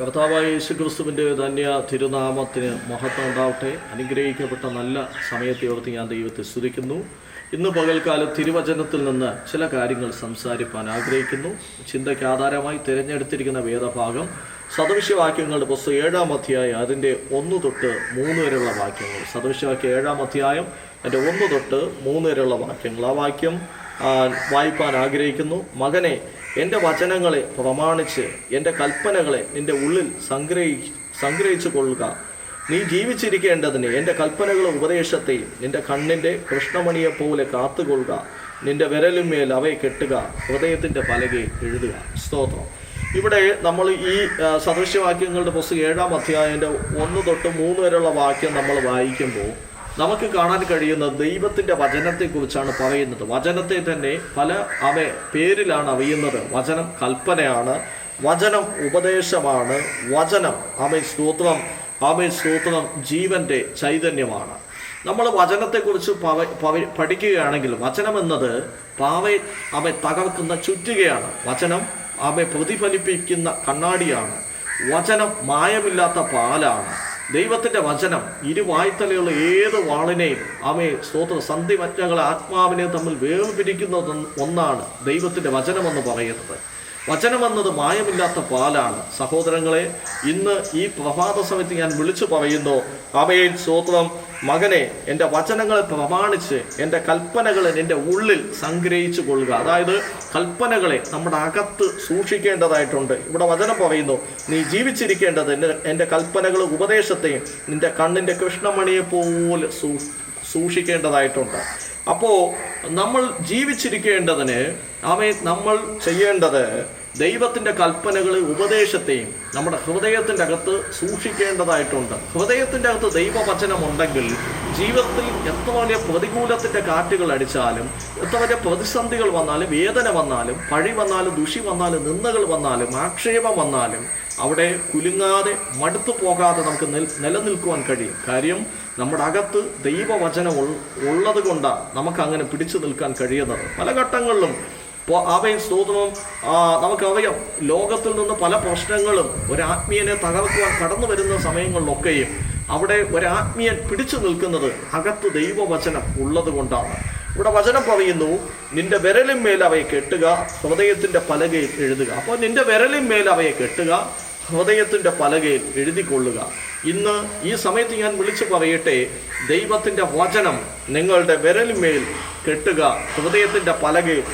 കർത്താവായ യേശു ക്രിസ്തുവിന്റെ ധന്യ തിരുനാമത്തിന് മഹത്വം ഉണ്ടാവട്ടെ. അനുഗ്രഹിക്കപ്പെട്ട നല്ല സമയത്തെ ഓർത്ത് ഞാൻ ദൈവത്തെ സ്തുതിക്കുന്നു. ഇന്ന് പകൽക്കാലം തിരുവചനത്തിൽ നിന്ന് ചില കാര്യങ്ങൾ സംസാരിപ്പാൻ ആഗ്രഹിക്കുന്നു. ചിന്തയ്ക്ക് ആധാരമായി തിരഞ്ഞെടുത്തിരിക്കുന്ന വേദഭാഗം സദൃശ്യവാക്യങ്ങളുടെ പുസ്തകം ഏഴാം അധ്യായം അതിന്റെ ഒന്ന് തൊട്ട് മൂന്ന് വരെയുള്ള വാക്യങ്ങൾ. സദൃശ്യവാക്യം ഏഴാം അധ്യായം അതിന്റെ ഒന്ന് തൊട്ട് മൂന്ന് വരെയുള്ള വാക്യങ്ങൾ. ആ വാക്യം വായിപ്പാൻ ആഗ്രഹിക്കുന്നു. മകനെ എന്റെ വചനങ്ങളെ പ്രമാണിച്ച് എന്റെ കൽപ്പനകളെ നിന്റെ ഉള്ളിൽ സംഗ്രഹി സംഗ്രഹിച്ചു കൊള്ളുക. നീ ജീവിച്ചിരിക്കേണ്ടതിന് എന്റെ കൽപ്പനകളും ഉപദേശത്തെയും നിന്റെ കണ്ണിന്റെ കൃഷ്ണമണിയെ പോലെ കാത്തുകൊള്ളുക. നിന്റെ വിരലിന്മേൽ അവയെ കെട്ടുക. ഹൃദയത്തിന്റെ പലകയിൽ എഴുതുക. സ്തോത്രം. ഇവിടെ നമ്മൾ ഈ സദൃശ്യവാക്യങ്ങളുടെ പുസ്തകം ഏഴാം അധ്യായന്റെ ഒന്ന് തൊട്ട് മൂന്ന് വരെയുള്ള വാക്യം നമ്മൾ വായിക്കുമ്പോൾ നമുക്ക് കാണാൻ കഴിയുന്ന ദൈവത്തിന്റെ വചനത്തെക്കുറിച്ചാണ് പറയുന്നത്. വചനത്തെ തന്നെ പല അവ പേരിലാണ് അറിയുന്നത്. വചനം കൽപ്പനയാണ്. വചനം ഉപദേശമാണ്. വചനം അവ സ്തോത്രം അവ സ്തോത്രം ജീവന്റെ ചൈതന്യമാണ്. നമ്മൾ വചനത്തെക്കുറിച്ച് പഠിക്കുകയാണെങ്കിൽ വചനം എന്നത് പാവെ അവ തകർക്കുന്ന ചുറ്റുകയാണ്. വചനം അവ പ്രതിഫലിപ്പിക്കുന്ന കണ്ണാടിയാണ്. വചനം മായമില്ലാത്ത പാലാണ്. ദൈവത്തിന്റെ വചനം ഇരുവായ്ത്തലയുള്ള ഏത് വാളിനെയും ആമേ സ്തോത്ര സന്ധിമറ്റകളെ ആത്മാവിനെ തമ്മിൽ വേർപിരിക്കുന്ന ഒന്നാണ് ദൈവത്തിന്റെ വചനമെന്ന് പറയുന്നത്. വചനമെന്നത് മായമില്ലാത്ത പാലാണ്. സഹോദരങ്ങളെ ഇന്ന് ഈ പ്രഭാത സമയത്ത് ഞാൻ വിളിച്ചു പറയുന്നു അവയിൽ സ്തോത്രം മകനെ എന്റെ വചനങ്ങളെ പ്രമാണിച്ച് എന്റെ കൽപ്പനകളെ നിന്റെ ഉള്ളിൽ സംഗ്രഹിച്ചു കൊള്ളുക. അതായത് കൽപ്പനകളെ നമ്മുടെ അകത്ത് സൂക്ഷിക്കേണ്ടതായിട്ടുണ്ട്. ഇവിടെ വചനം പറയുന്നു നീ ജീവിച്ചിരിക്കേണ്ടത് എന്റെ എന്റെ കൽപ്പനകളും ഉപദേശത്തെയും നിന്റെ കണ്ണിന്റെ കൃഷ്ണമണിയെ പോലെ സൂക്ഷിക്കേണ്ടതായിട്ടുണ്ട്. അപ്പോൾ നമ്മൾ ജീവിച്ചിരിക്കേണ്ടതിന് അവയെ നമ്മൾ ചെയ്യേണ്ടത് ദൈവത്തിന്റെ കൽപ്പനകളെ ഉപദേശത്തെയും നമ്മുടെ ഹൃദയത്തിന്റെ അകത്ത് സൂക്ഷിക്കേണ്ടതായിട്ടുണ്ട്. ഹൃദയത്തിന്റെ അകത്ത് ദൈവവചനം ഉണ്ടെങ്കിൽ ജീവിതത്തിൽ എത്ര വലിയ പ്രതികൂലത്തിന്റെ കാറ്റുകൾ അടിച്ചാലും എത്ര വലിയ പ്രതിസന്ധികൾ വന്നാലും വേദന വന്നാലും പഴി വന്നാലും ദുഷി വന്നാലും നിന്ദകൾ വന്നാലും ആക്ഷേപം വന്നാലും അവിടെ കുലുങ്ങാതെ മടുത്തു പോകാതെ നമുക്ക് നിൽ നിലനിൽക്കുവാൻ കഴിയും. കാര്യം നമ്മുടെ അകത്ത് ദൈവവചനം ഉള്ളത് കൊണ്ടാണ് നമുക്ക് അങ്ങനെ പിടിച്ചു നിൽക്കാൻ കഴിയുന്നത്. പല ഘട്ടങ്ങളിലും അവയും സ്തോത്രവും നമുക്കറിയാം ലോകത്തിൽ നിന്ന് പല പ്രശ്നങ്ങളും ഒരു ആത്മീയനെ തകർക്കുവാൻ കടന്നു വരുന്ന സമയങ്ങളിലൊക്കെയും അവിടെ ഒരാത്മീയൻ പിടിച്ചു നിൽക്കുന്നത് അകത്ത് ദൈവവചനം ഉള്ളത് കൊണ്ടാണ് ഇവിടെ വചനം പറയുന്നു നിന്റെ വിരലിന്മേൽ അവയെ കെട്ടുക ഹൃദയത്തിന്റെ പലകയിൽ എഴുതുക. അപ്പോൾ നിന്റെ വിരലിന്മേൽ അവയെ കെട്ടുക ഹൃദയത്തിന്റെ പലകയിൽ എഴുതിക്കൊള്ളുക. ഇന്ന് ഈ സമയത്ത് ഞാൻ വിളിച്ചു പറയട്ടെ ദൈവത്തിന്റെ വചനം നിങ്ങളുടെ വിരലിന്മേൽ കെട്ടുക ഹൃദയത്തിന്റെ പലകയിൽ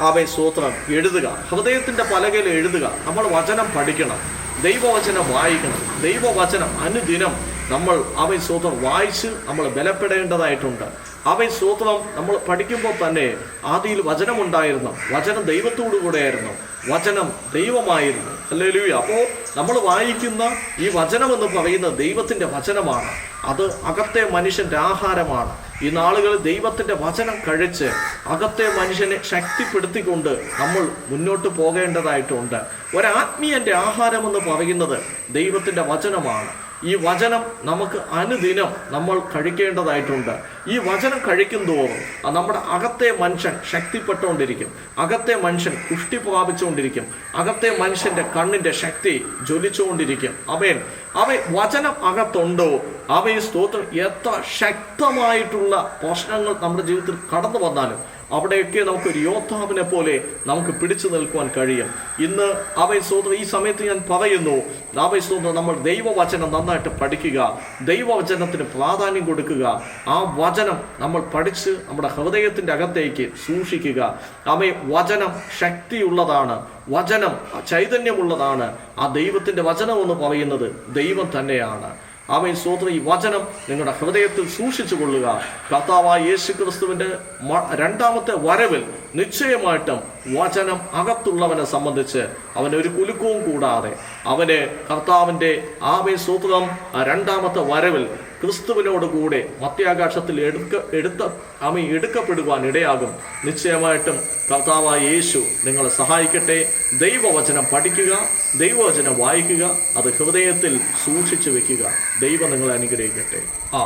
അവയെ സ്തോത്രം എഴുതുക. ഹൃദയത്തിന്റെ പലകയിൽ എഴുതുക. നമ്മൾ വചനം പഠിക്കണം. ദൈവവചനം വായിക്കണം. ദൈവവചനം അനുദിനം നമ്മൾ അവൻ സ്തോത്രം വായിച്ച് നമ്മൾ ബലപ്പെടേണ്ടതായിട്ടുണ്ട്. അവൻ സ്തോത്രം നമ്മൾ പഠിക്കുമ്പോൾ തന്നെ ആദിയിൽ വചനമുണ്ടായിരുന്നു. വചനം ദൈവത്തോടു കൂടെയായിരുന്നു. വചനം ദൈവമായിരുന്നു. അല്ലേ അപ്പോൾ നമ്മൾ വായിക്കുന്ന ഈ വചനം എന്ന് പറയുന്നത് ദൈവത്തിന്റെ വചനമാണ്. അത് അകത്തെ മനുഷ്യന്റെ ആഹാരമാണ്. ഈ നാളുകൾ ദൈവത്തിന്റെ വചനം കഴിച്ച് അകത്തെ മനുഷ്യനെ ശക്തിപ്പെടുത്തിക്കൊണ്ട് നമ്മൾ മുന്നോട്ട് പോകേണ്ടതായിട്ടുണ്ട്. ഒരാത്മീയന്റെ ആഹാരം എന്ന് പറയുന്നത് ദൈവത്തിന്റെ വചനമാണ്. ഈ വചനം നമുക്ക് അനുദിനം നമ്മൾ കഴിക്കേണ്ടതായിട്ടുണ്ട്. ഈ വചനം കഴിക്കും തോറും നമ്മുടെ അകത്തെ മനുഷ്യൻ ശക്തിപ്പെട്ടുകൊണ്ടിരിക്കും. അകത്തെ മനുഷ്യൻ പുഷ്ടി പ്രാപിച്ചുകൊണ്ടിരിക്കും. അകത്തെ മനുഷ്യന്റെ കണ്ണിന്റെ ശക്തി ജ്വലിച്ചുകൊണ്ടിരിക്കും. അവൻ അവ വചനം അകത്തുണ്ടോ? അവയെ സ്തോത്രം എത്ര ശക്തമായിട്ടുള്ള പ്രശ്നങ്ങൾ നമ്മുടെ ജീവിതത്തിൽ കടന്നു വന്നാലും അവിടെയൊക്കെ നമുക്ക് ഒരു യോദ്ധാവിനെ പോലെ നമുക്ക് പിടിച്ചു നിൽക്കുവാൻ കഴിയും. ഇന്ന് അവൻ സ്തോത്രം ഈ സമയത്ത് ഞാൻ പറയുന്നു അവൻ സ്തോത്രം നമ്മൾ ദൈവവചനം നന്നായിട്ട് പഠിക്കുക ദൈവവചനത്തിന് പ്രാധാന്യം കൊടുക്കുക ആ വചനം നമ്മൾ പഠിച്ച് നമ്മുടെ ഹൃദയത്തിന്റെ അകത്തേക്ക് സൂക്ഷിക്കുക. അവയെ വചനം ശക്തിയുള്ളതാണ് വചനം ചൈതന്യമുള്ളതാണ്. ആ ദൈവത്തിന്റെ വചനം എന്ന് പറയുന്നത് ദൈവം തന്നെയാണ്. അവൻ സ്തോത്രം. ഈ വചനം നിങ്ങളുടെ ഹൃദയത്തിൽ സൂക്ഷിച്ചു കൊള്ളുക. കർത്താവായ യേശു ക്രിസ്തുവിന്റെ രണ്ടാമത്തെ വരവിൽ നിശ്ചയമായിട്ടും വചനം അകത്തുള്ളവനെ സംബന്ധിച്ച് അവന് ഒരു കുലുക്കവും കൂടാതെ അവന് കർത്താവിന്റെ ആമേ സ്തോത്രം രണ്ടാമത്തെ വരവിൽ ക്രിസ്തുവിനോട് കൂടെ മത്യാകാശത്തിൽ എടുക്ക എടുത്ത അമി എടുക്കപ്പെടുവാൻ ഇടയാകും. നിശ്ചയമായിട്ടും കർത്താവായ യേശു നിങ്ങളെ സഹായിക്കട്ടെ. ദൈവവചനം പഠിക്കുക ദൈവവചനം വായിക്കുക അത് ഹൃദയത്തിൽ സൂക്ഷിച്ചു വെക്കുക. ദൈവം നിങ്ങളെ അനുഗ്രഹിക്കട്ടെ. ആ